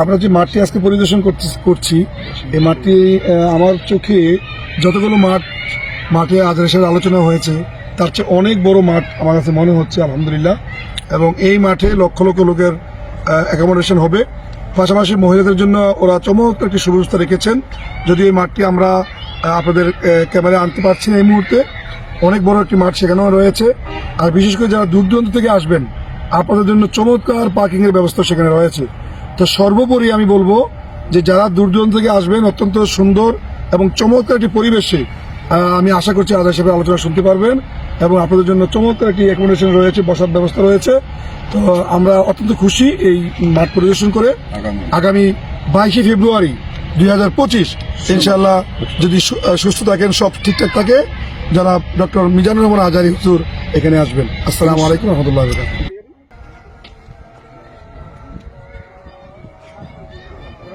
আমরা যে মাঠটি আজকে পরিদর্শন করছি, এই মাঠটি আমার চোখে যতগুলো মাঠ, মাঠে আদর্শের আলোচনা হয়েছে, তার চেয়ে অনেক বড় মাঠ আমার কাছে মনে হচ্ছে, আলহামদুলিল্লাহ। এবং এই মাঠে লক্ষ লক্ষ লোকের অ্যাকোমোডেশন হবে। পাশাপাশি মহিলাদের জন্য ওরা চমৎকার একটি সুব্যবস্থা রেখেছেন। যদি এই মাঠটি আমরা আপনাদের ক্যামেরায় আনতে পারছি না এই মুহূর্তে। অনেক বড় একটি মাঠ সেখানেও রয়েছে। আর বিশেষ করে যারা দূর দূরান্ত থেকে আসবেন, আপনাদের জন্য চমৎকার পার্কিংয়ের ব্যবস্থা সেখানে রয়েছে। তো সর্বোপরি আমি বলব যে যারা দূর দূরান্ত থেকে আসবেন অত্যন্ত সুন্দর এবং চমৎকার একটি পরিবেশে আমি আশা করছি আদা সাহেবের আলোচনা শুনতে পারবেন এবং আপনাদের জন্য চমৎকার একটি অ্যাকোমোডেশন রয়েছে বসার ব্যবস্থা রয়েছে। তো আমরা অত্যন্ত খুশি এই মাঠ পরিদর্শন করে। আগামী। বাইশে ফেব্রুয়ারি দুই হাজার পঁচিশ ইনশাল্লাহ যদি সুস্থ থাকেন সব ঠিকঠাক থাকে যারা ডক্টর মিজানুর রহমান আজারি হুজুর এখানে আসবেন। আসসালামু আলাইকুম রহমতুল্লাহ